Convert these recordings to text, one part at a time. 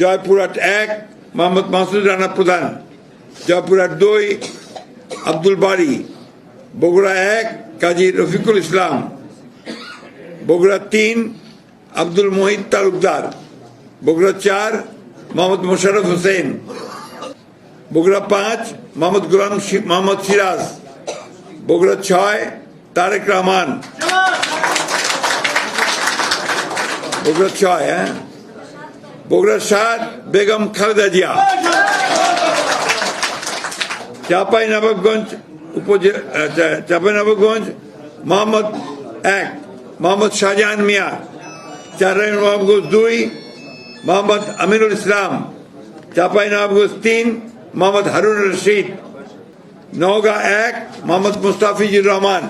জয়পুরহাট এক, মোহাম্মদ মাসুদ রানা প্রধান। জয়পুরহাট দুই, আব্দুল বাড়ি বগুড়া এক, কাজী রফিকুল ইসলাম। বগুড়া তিন, আব্দুল মহিদ তালুকদার। বগুড়া চার, মোহাম্মদ মোশারফ হোসেন। বগুড়া পাঁচ, মোহাম্মদ গোলাম মোহাম্মদ সিরাজ। বগুড়া ছয়, তারেক রহমান। বগুড়া ছয় হ্যাঁ? বগুড়া সাত, বেগম খালেদা জিয়া। চাপাই নবাবগঞ্জ উপজেলা চাপাই নবাবগঞ্জ মোহাম্মদ এক, মোহাম্মদ শাহজাহান মিয়া। চারাই নবাবগঞ্জ দুই, মোহাম্মদ আমিরুল ইসলাম। চাপাই নবাবগঞ্জ তিন, মোহাম্মদ হারুন রশিদ। নওগাঁ এক, মোহাম্মদ মুস্তাফিজুর রহমান।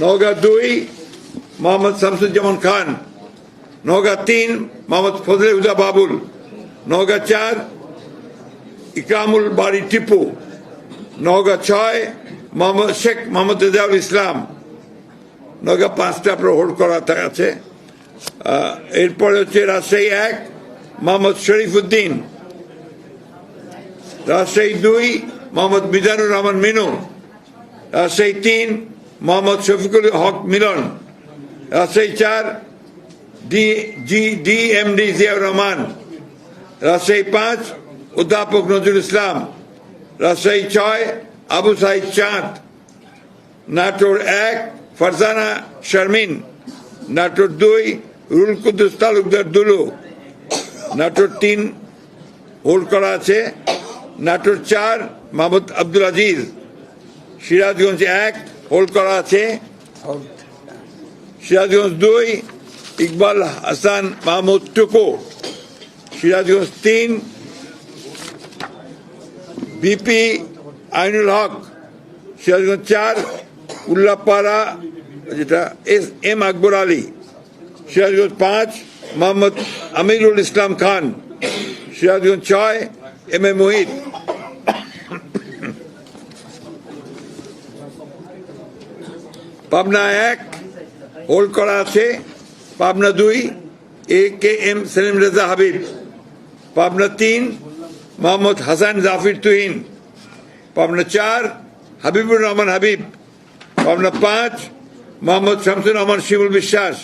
নওগাঁ দুই, মোহাম্মদ শামসুজ্জামান খান। নওগাঁ তিন, মোহাম্মদ ফজলে হুদা বাবুল। নওগাঁ চার, ইকরামুল বাড়ি টিপু। নওগাঁ ছয়, মোহাম্মদ শেখ মোহাম্মদ রেজাউল ইসলাম। নওগাঁ পাঁচটা হোল্ড করা আছে। এরপরে হচ্ছে রাজশাহী এক, মোহাম্মদ শরীফ উদ্দিন রাজশাহী দুই, মোহাম্মদ মিজানুর রহমান মিনু। রাজশাহী তিন, মোহাম্মদ শফিকুল হক মিলন। রাজশাহী চার D G D M D Ziaur Rahman Rajshahi পাঁচ অধ্যাপক নজরুল ইসলাম রাজশাহী ছয় আবু সাইদ চাঁদ নাটোর এক ফারজানা শারমিন নাটোর দুই রুল কুদ্দুস তালুকদার দুলু নাটোর তিন হোল্ড করা আছে নাটোর চার মাহমুদ আব্দুল আজিজ সিরাজগঞ্জ এক হোল্ড করা আছে সিরাজগঞ্জ দুই ইকবাল হাসান মাহমুদ টুকু, সিরাজগঞ্জ তিন, বিপি আইনুল হক, সিরাজগঞ্জ চার, উল্লাপাড়া, যেটা এস এম আকবর আলী, সিরাজগঞ্জ পাঁচ, মোহাম্মদ আমিরুল ইসলাম খান, সিরাজগঞ্জ ছয়, এম এ মোহিত। পাবনা এক হোল্ড করা আছে। পাবনা দুই, A K M Selim Reza Habib. Pabna তিন, মোহাম্মদ হাসান জাফির তুহিন। পাবনা চার, হাবিবুর রহমান হাবিব। পাবনা পাঁচ, মোহাম্মদ শামসুর রহমান শিবুল বিশ্বাস।